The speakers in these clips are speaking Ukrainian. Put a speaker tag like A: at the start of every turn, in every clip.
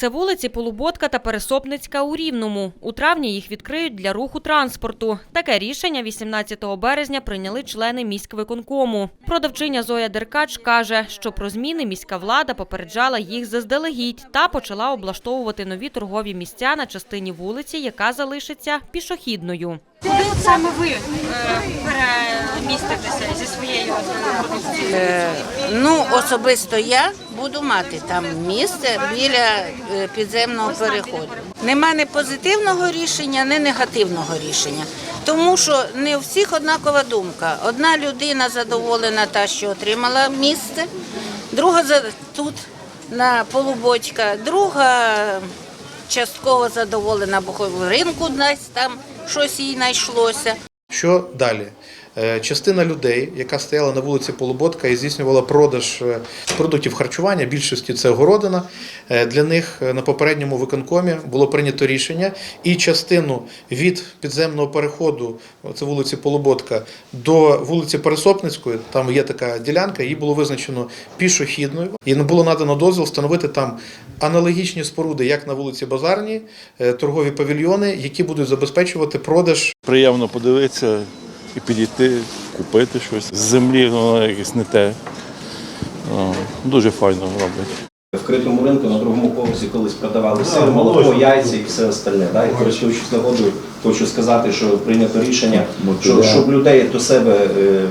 A: Це вулиці Полуботка та Пересопницька у Рівному. У травні їх відкриють для руху транспорту. Таке рішення 18 березня прийняли члени міськвиконкому. Продавчиня Зоя Деркач каже, що про зміни міська влада попереджала їх заздалегідь та почала облаштовувати нові торгові місця на частині вулиці, яка залишиться пішохідною.
B: Куди саме ви е, зі своєю продукцією?
C: Е, Ну, особисто я буду мати там місце біля е, підземного переходу. Нема ні позитивного рішення, ні негативного рішення. Тому що не у всіх однакова думка. Одна людина задоволена та, що отримала місце, друга за- тут на полубочка, друга частково задоволена, бо в ринку десь там щось їй знайшлося.
D: Що далі? Е, Частина людей, яка стояла на вулиці Полуботка і здійснювала продаж е, продуктів харчування, більшості це городина. е, Для них на попередньому виконкомі було прийнято рішення і частину від підземного переходу, це вулиці Полуботка, до вулиці Пересопницької, там є така ділянка, її було визначено пішохідною. І було надано дозвіл встановити там аналогічні споруди, як на вулиці Базарній, е, торгові павільйони, які будуть забезпечувати продаж
E: Приємно подивитися і підійти, купити щось. З землі воно якесь не те. Дуже файно роблять.
F: В вкритому ринку на другому поверсі колись продавали сир, молоко, яйця і все остальне. Да? І користуючись нагодою, хочу сказати, що прийнято рішення, що, щоб людей до себе е,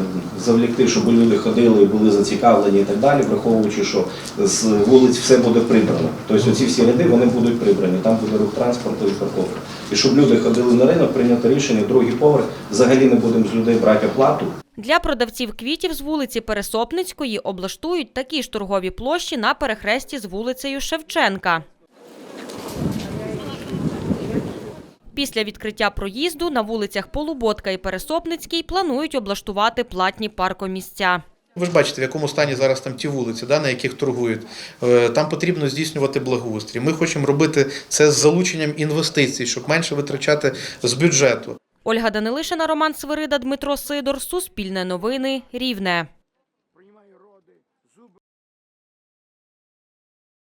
F: завлікти, щоб люди ходили і були зацікавлені і так далі, враховуючи, що з вулиць все буде прибрано. Тобто оці всі ряди вони будуть прибрані, там буде рух транспорту і парковка. І щоб люди ходили на ринок, прийнято рішення, другий поверх, взагалі не будемо з людей брати оплату.
A: Для продавців квітів з вулиці Пересопницької облаштують такі ж торгові площі на перехресті з вулицею Шевченка. Після відкриття проїзду на вулицях Полуботка і Пересопницький планують облаштувати платні паркомісця.
D: Ви ж бачите, в якому стані зараз там ті вулиці, да, на яких торгують. Е, Там потрібно здійснювати благоустрій. Ми хочемо робити це з залученням інвестицій, щоб менше витрачати з бюджету.
A: Ольга Данилишина, Роман Свирида, Дмитро Сидор. Суспільне новини. Рівне.